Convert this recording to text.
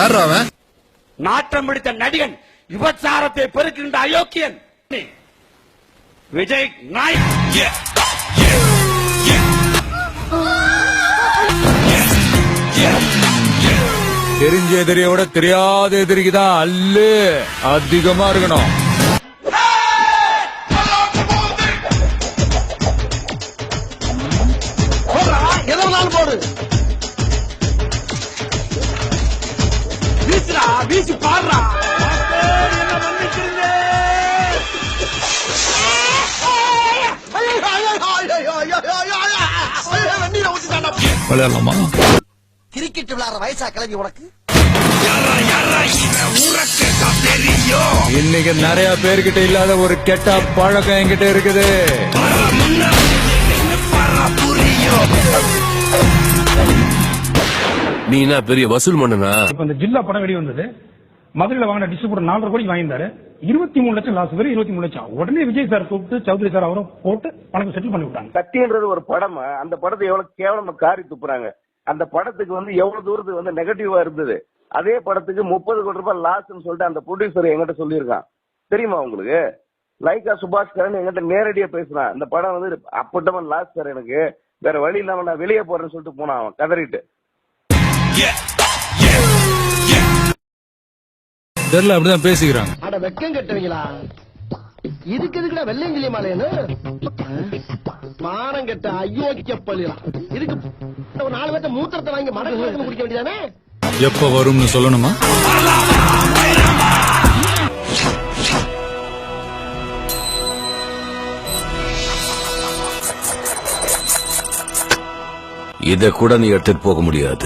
யார் அவன் நாட்டம் பிடித்த நடிகன் விபச்சாரத்தை பெருக்கின்ற அயோக்கியன் விஜய் நாயக் தெரிஞ்ச எதிரியை விட தெரியாத எதிரிக்கு தான் அல்லு அதிகமா இருக்கணும் எதோ நாள் போடு விளையாடலாமா? கிரிக்கெட் விளையாடுற வயசா கிளம்பி உனக்கு. இன்னைக்கு நிறைய பேர்கிட்ட இல்லாத ஒரு கெட்ட பழக்கம் என்கிட்ட இருக்குது. நீ என்ன பெரிய வசூல் மன்னனா? இப்ப இந்த ஜில்லா படம் வெளி வந்தது. மதுரையில வாங்கின டிஸ்ட்ரிபியூட்டர் நாலரை கோடி வாங்கியிருந்தாரு. இருபத்தி மூணு லட்சம் லாஸ் வெறும் இருபத்தி மூணு லட்சம். உடனே விஜய் சார் கூப்பிட்டு சௌத்ரி சார் அவரும் போட்டு பணத்தை செட்டில் பண்ணி விட்டாங்க. சத்தியன்றது ஒரு படம். அந்த படத்தை எவ்வளவு கேவலமா காரி துப்புறாங்க. அந்த படத்துக்கு வந்து எவ்வளவு தூரத்துக்கு வந்து நெகட்டிவா இருந்தது. அதே படத்துக்கு முப்பது கோடி ரூபாய் லாஸ்ன்னு சொல்லிட்டு அந்த ப்ரொடியூசர் எங்கிட்ட சொல்லியிருக்கான். தெரியுமா உங்களுக்கு? லைகா சுபாஷ் கரன் எங்கிட்ட நேரடியா பேசுறான். இந்த படம் வந்து அப்பட்டவன் லாஸ் சார் எனக்கு. வேற வழி இல்லாம நான் வெளியே போறேன்னு சொல்லிட்டு போனான் அவன். கதறிட்டு. தெரியல அப்படிதான் பேசிக்கிறாங்க. அட வெக்கம் கட்டுவீங்களா? இதுக்கு எதுக்குடா வெள்ளையங்கிலி மாலையன்னு மானம் கெட்ட அயோக்கிய பள்ளிலாம் இதுக்கு ஒரு நாலு பேர்த்த மூத்திரத்தை வாங்கி மடக்கு குடிக்க வேண்டியதானே? எப்ப வரும்னு சொல்லணுமா? இத கூட நீ எடுத்துட்டு போக முடியாது.